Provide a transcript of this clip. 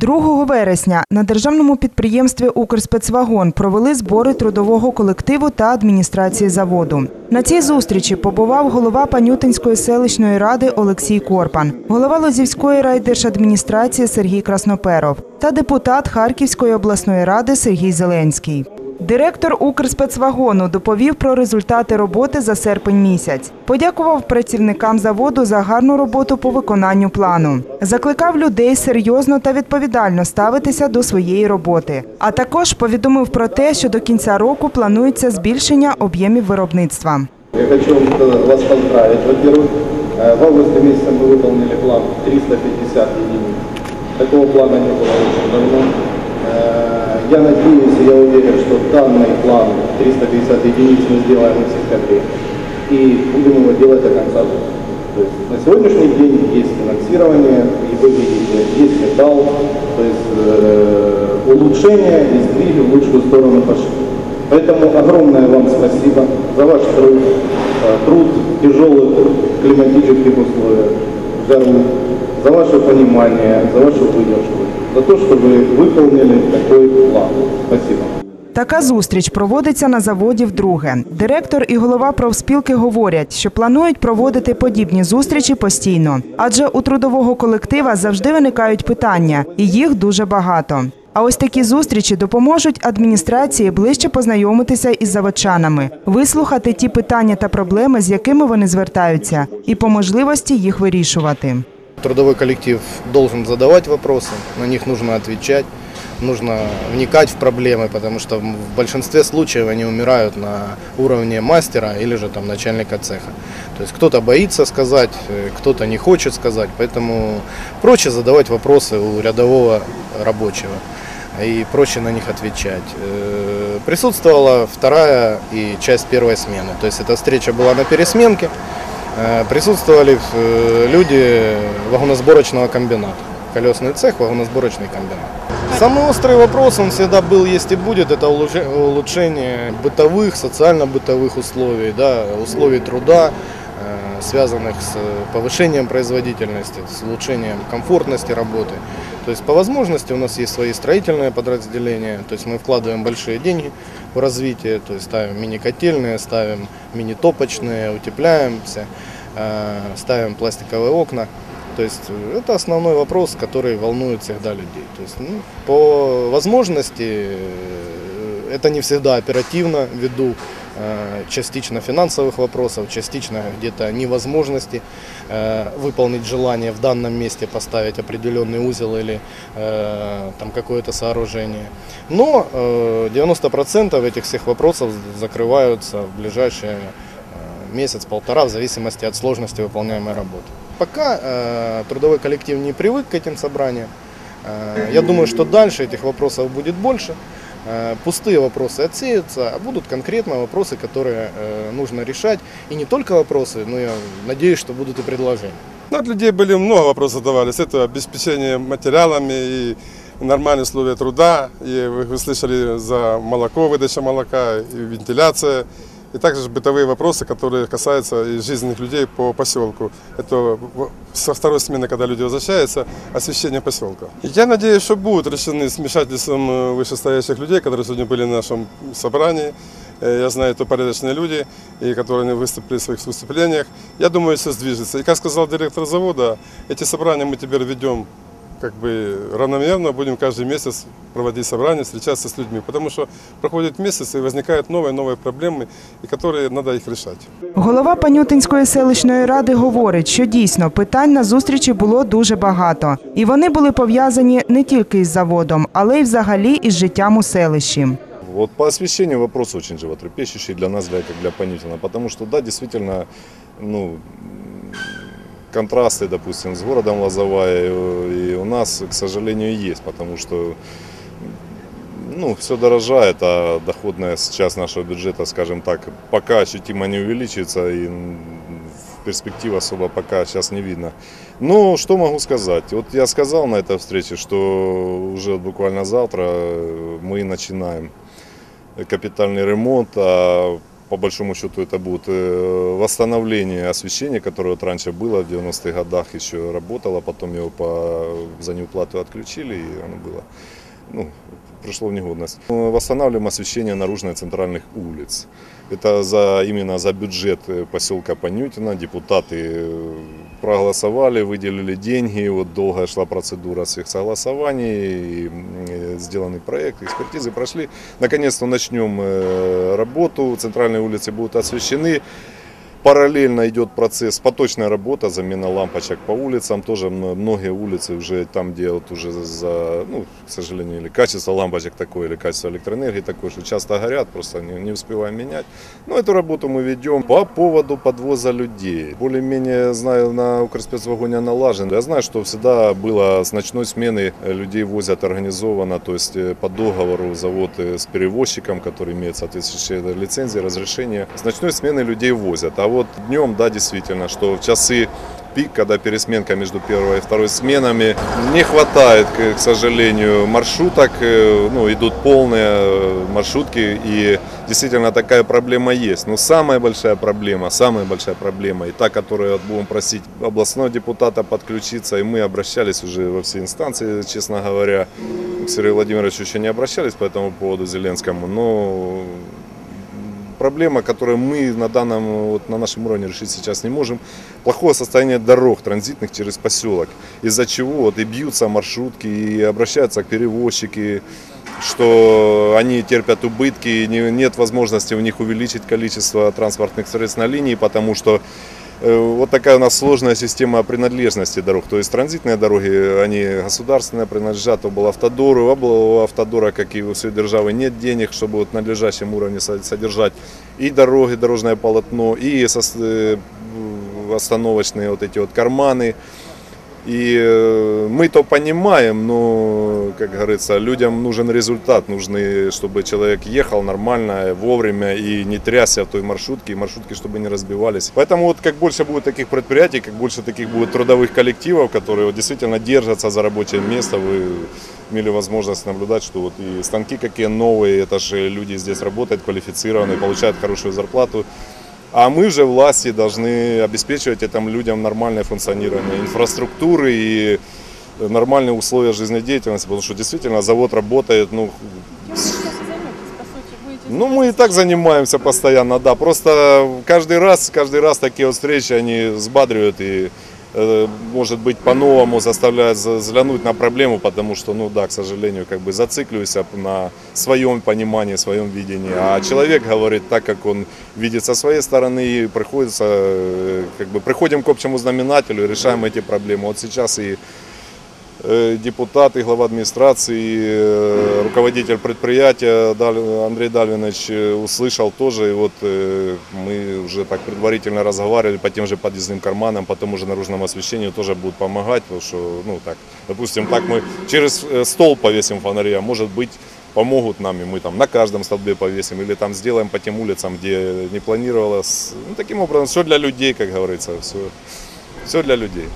2 вересня на державному підприємстві Укрспецвагон провели збори трудового колективу та адміністрації заводу. На цій зустрічі побував голова Панютинської селищної ради Олексій Корпан, голова Лозівської райдержадміністрації Сергій Красноперов та депутат Харківської обласної ради Сергій Зеленський. Директор Укрспецвагону доповів про результати роботи за серпень місяць. Подякував працівникам заводу за гарну роботу по виконанню плану. Закликав людей серйозно та відповідально ставитися до своєї роботи. А також повідомив про те, що до кінця року планується збільшення об'ємів виробництва. Я хочу э, вас поздравить. Во-первых, э, в августе месяце мы выполнили план 350 единиц. Такого плана не было очень давно. Я надеюсь, я уверен, что данный план 350 единиц мы сделаем в сентябре. И будем его делать до конца года. То есть на сегодняшний день есть финансирование, и вы видите, есть металл, то есть э, улучшения и сдвиги в лучшую сторону пошли. Поэтому огромное вам спасибо за ваш труд, э, труд тяжелых климатических условиях, жару, за ваше понимание, за вашу выдержку, за то, что вы выполнили такой план. Спасибо. Така зустріч проводиться на заводі вдруге. Директор і голова профспілки говорять, що планують проводити подібні зустрічі постійно, адже у трудового колектива завжди виникають питання, і їх дуже багато. А ось такі зустрічі допоможуть адміністрації ближче познайомитися із заводчанами, вислухати ті питання та проблеми, з якими вони звертаються, і по можливості їх вирішувати. Трудовой коллектив должен задавать вопросы, на них нужно отвечать, нужно вникать в проблемы, потому что в большинстве случаев они умирают на уровне мастера или же там начальника цеха. То есть кто-то боится сказать, э, кто-то не хочет сказать, поэтому проще задавать вопросы у рядового рабочего и проще на них отвечать. Э, Присутствовала вторая и часть первой смены, то есть эта встреча была на пересменке. Э, Присутствовали э, люди вагоносборочного комбината. Колесный цех, вагоносборочный комбинат. Самый острый вопрос, он всегда был, есть и будет, это улучше- улучшение бытовых, социально-бытовых условий, да, условий труда, э, связанных с повышением производительности, с улучшением комфортности работы. То есть по возможности у нас есть свои строительные подразделения, то есть мы вкладываем большие деньги в развитие, то есть ставим мини-котельные, ставим мини-топочные, утепляемся, э, ставим пластиковые окна. То есть э, это основной вопрос, который волнует всегда людей. То есть ну, по возможности э, это не всегда оперативно ввиду частично финансовых вопросов, частично где-то невозможности э, выполнить желание в данном месте поставить определенный узел или э, там какое-то сооружение. Но э, 90% этих всех вопросов закрываются в ближайшие э, месяц-полтора в зависимости от сложности выполняемой работы. Пока э, трудовой коллектив не привык к этим собраниям, э, я думаю, что дальше этих вопросов будет больше. Э, Пустые вопросы отсеются, а будут конкретно вопросы, которые э, нужно решать. И не только вопросы, но я надеюсь, что будут и предложения. Ну, от людей были много вопросов задавались. Это обеспечение материалами и нормальные условия труда. И вы, слышали за молоко, выдача молока, и вентиляция. И также бытовые вопросы, которые касаются жизненных людей по поселку. Это со второй смены, когда люди возвращаются, освещение поселка. Я надеюсь, что будут решены с вмешательством э, вышестоящих людей, которые сегодня были на нашем собрании. Э, Я знаю, это порядочные люди, и которые выступили в своих выступлениях. Я думаю, все сдвижется. И как сказал директор завода, эти собрания мы теперь ведем как бы равномерно, будем каждый месяц проводить собрания, встречаться с людьми. Потому что проходит месяц и возникают новые новые проблемы, и которые надо их решать. Голова Панютинської селищної ради говорить, що дійсно питань на зустрічі було дуже багато, і вони були пов'язані не тільки із заводом, але й взагалі із життям у селищі. Вот по освещению вопрос очень животрепещущий для нас, для, как для Понятина, потому что, да, действительно, ну, м, контрасты, допустим, с городом Лозовая и у нас, к сожалению, есть, потому что ну, все дорожает, а доходная сейчас нашего бюджета, скажем так, пока ощутимо не увеличится, и перспектив особо пока сейчас не видно. Ну, что могу сказать? Вот я сказал на этой встрече, что уже буквально завтра мы начинаем капитальный ремонт, а по большому счету это будет э, восстановление освещения, которое вот раньше было в 90-х годах, еще работало, потом его по, за неуплату отключили, и оно было, ну, пришло в негодность. Мы Восстанавливаем освещение наружной центральных улиц. Это за, именно за бюджет э, поселка Панютина. Депутаты э, проголосовали, выделили деньги. Вот долго шла процедура всех согласований. и, э, Сделанный проект, экспертизы прошли. Наконец-то начнем э, работу. Центральные улицы будут освещены. Параллельно идет процесс, поточная работа, замена лампочек по улицам. Тоже многие улицы уже там, где вот уже за, ну, к сожалению, или качество лампочек такое, или качество электроэнергии такое, что часто горят, просто не, не успеваем менять. Но эту работу мы ведем по поводу подвоза людей. Более-менее знаю, на Укрспецвагоне налажен. Я знаю, что всегда было с ночной смены э, людей возят организованно, то есть э, по договору завод э, с перевозчиком, который имеет соответствующие лицензии, разрешения. С ночной смены людей возят. А вот днем, да, действительно, что в часы пик, когда пересменка между первой и второй сменами. Не хватает, к, сожалению, маршруток, э, ну, идут полные э, маршрутки, и действительно такая проблема есть. Но самая большая проблема, самая большая проблема, и та, которую будем просить областного депутата подключиться, и мы обращались уже во все инстанции, честно говоря, к Сергею Владимировичу еще не обращались по этому поводу Зеленскому, но проблема, которую мы на данном, вот на нашем уровне решить сейчас не можем, плохое состояние дорог транзитных через поселок, из-за чего вот и бьются маршрутки, и обращаются к перевозчики, что они терпят убытки, не- нет возможности у них увеличить количество транспортных средств на линии, потому что вот такая у нас сложная система принадлежности дорог. То есть транзитные дороги, они государственные, принадлежат облавтодору. У облавтодора, как и у всей державы, нет денег, чтобы вот на надлежащем уровне со- содержать и дороги, дорожное полотно, и э, остановочные вот эти вот карманы. И э, мы то понимаем, но, как говорится, людям нужен результат, нужны, чтобы человек ехал нормально, вовремя и не трясся той маршрутке, и маршрутки, чтобы не разбивались. Поэтому вот как больше будет таких предприятий, как больше таких будет трудовых коллективов, которые вот действительно держатся за рабочее место, вы имели возможность наблюдать, что вот и станки какие новые, это же люди здесь работают, квалифицированные, получают хорошую зарплату. А мы же власти должны обеспечивать этим людям нормальное функционирование инфраструктуры и нормальные условия жизнедеятельности, потому что действительно завод работает, ну, ну мы и так занимаемся постоянно, да, просто каждый раз, каждый раз такие вот встречи, они взбадривают и может быть по-новому заставляют за- взглянуть на проблему, потому что, ну да, к сожалению, как бы зацикливаюсь на своем понимании, своем видении, а человек говорит так, как он видит со своей стороны, и приходится, э, как бы приходим к общему знаменателю решаем эти проблемы. Вот сейчас и э, депутат и глава администрации, руководитель предприятия Андрей Дальвинович услышал тоже. И вот мы уже так предварительно разговаривали по тем же подъездным карманам, по тому же наружному освещению тоже будут помогать, потому что, ну так, допустим, так мы через э, стол повесим фонари, а может быть помогут нам, и мы там на каждом столбе повесим, или там сделаем по тем улицам, где не планировалось. Ну, таким образом, все для людей, как говорится, все, все для людей.